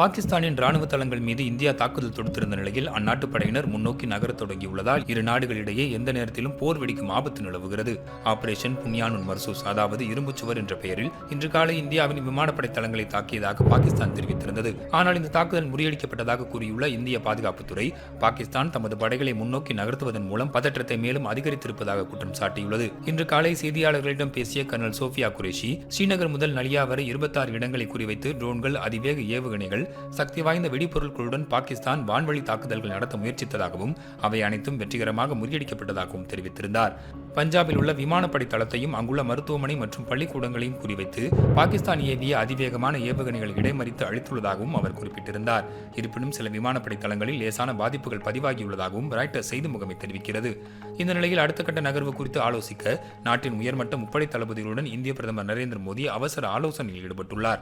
பாகிஸ்தானின் ராணுவ தளங்கள் மீது இந்தியா தாக்குதல் தொடுத்திருந்த நிலையில் அந்நாட்டு படையினர் முன்னோக்கி நகரத் தொடங்கியுள்ளதால் இரு நாடுகளிடையே எந்த நேரத்திலும் போர் வெடிக்கும் ஆபத்து நிலவுகிறது. ஆபரேஷன் புன்யானுன் மர்சூஸ் அதாவது இரும்புச் சுவர் என்ற பெயரில் இன்று காலை இந்தியாவின் விமானப்படை தளங்களை தாக்கியதாக பாகிஸ்தான் தெரிவித்திருந்தது. ஆனால் இந்த தாக்குதல் முறியடிக்கப்பட்டதாக கூறியுள்ள இந்திய பாதுகாப்புத்துறை பாகிஸ்தான் தமது படைகளை முன்னோக்கி நகர்த்துவதன் மூலம் பதற்றத்தை மேலும் அதிகரித்திருப்பதாக குற்றம் சாட்டியுள்ளது. இன்று காலை செய்தியாளர்களிடம் பேசிய கர்னல் சோஃபியா குரேஷி ஸ்ரீநகர் முதல் நலியா வரை இருபத்தாறு இடங்களை குறிவைத்து ட்ரோன்கள் அதிவேக ஏவுகணைகள் சக்தி வாய்ந்த வெடிபொருட்களுடன் பாகிஸ்தான் வான்வழி தாக்குதல்கள் நடத்த முயற்சித்ததாகவும் அவை அனைத்தும் வெற்றிகரமாக முறியடிக்கப்பட்டதாகவும் தெரிவித்திருந்தார். பஞ்சாபில் உள்ள விமானப்படை தளத்தையும் அங்குள்ள மருத்துவமனை மற்றும் பள்ளிக்கூடங்களையும் குறிவைத்து பாகிஸ்தான் ஏவிய அதிவேகமான ஏவுகணைகள் இடைமறித்து அழித்துள்ளதாகவும் அவர் குறிப்பிட்டிருந்தார். இருப்பினும் சில விமானப்படை தளங்களில் லேசான பாதிப்புகள் பதிவாகியுள்ளதாகவும் ராய்டர் செய்தி முகமை தெரிவிக்கிறது. இந்த நிலையில் அடுத்த கட்ட நகர்வு குறித்து ஆலோசிக்க நாட்டின் உயர்மட்ட முப்படை தளபதிகளுடன் இந்திய பிரதமர் நரேந்திர மோடி அவசர ஆலோசனையில் ஈடுபட்டுள்ளார்.